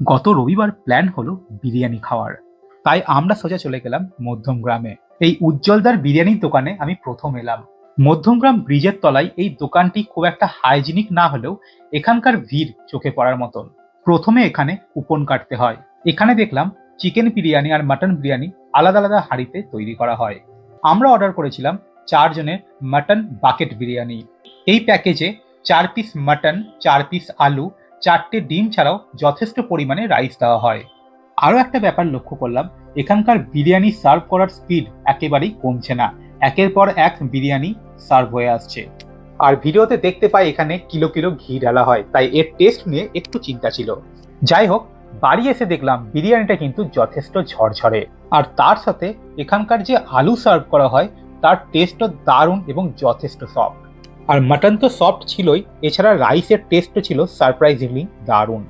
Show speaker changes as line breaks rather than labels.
গত রবিবার প্ল্যান হলো বিরিয়ানি খাওয়ার। তাই আমরা সোজা চলে গেলাম মধ্যম গ্রামে এই উজ্জ্বলদার বিরিয়ানির দোকানে আমি প্রথম এলাম। মধ্যমগ্রাম ব্রিজের তলায় এই দোকানটি খুব একটা হাইজিনিক না হলেও এখানকার ভিড় চোখে পড়ার মতন। প্রথমে এখানে কুপন কাটতে হয়। এখানে দেখলাম চিকেন বিরিয়ানি আর মাটন বিরিয়ানি আলাদা আলাদা হাঁড়িতে তৈরি করা হয়। আমরা অর্ডার করেছিলাম চারজনের মাটন বাকেট বিরিয়ানি। এই প্যাকেজে চার পিস মাটন, চার পিস আলু চারটে ডিম ছাড়াও যথেষ্ট পরিমাণে রাইস দেওয়া হয়। আরও একটা ব্যাপার লক্ষ্য করলাম, এখানকার বিরিয়ানি সার্ভ করার স্পিড একেবারেই কমছে না। একের পর এক বিরিয়ানি সার্ভ হয়ে আসছে। আর ভিডিওতে দেখতে পাই এখানে কিলো কিলো ঘি ঢালা হয়, তাই এর টেস্ট নিয়ে একটু চিন্তা ছিল। যাই হোক, বাড়ি এসে দেখলাম বিরিয়ানিটা কিন্তু যথেষ্ট ঝরঝরে। আর তার সাথে এখানকার যে আলু সার্ভ করা হয়, তার টেস্টও দারুণ এবং যথেষ্ট সফট আর মাটন তো সফট ছিলই এছাড়া রাইসের টেস্টও ছিল সারপ্রাইজিংলি দারুণ।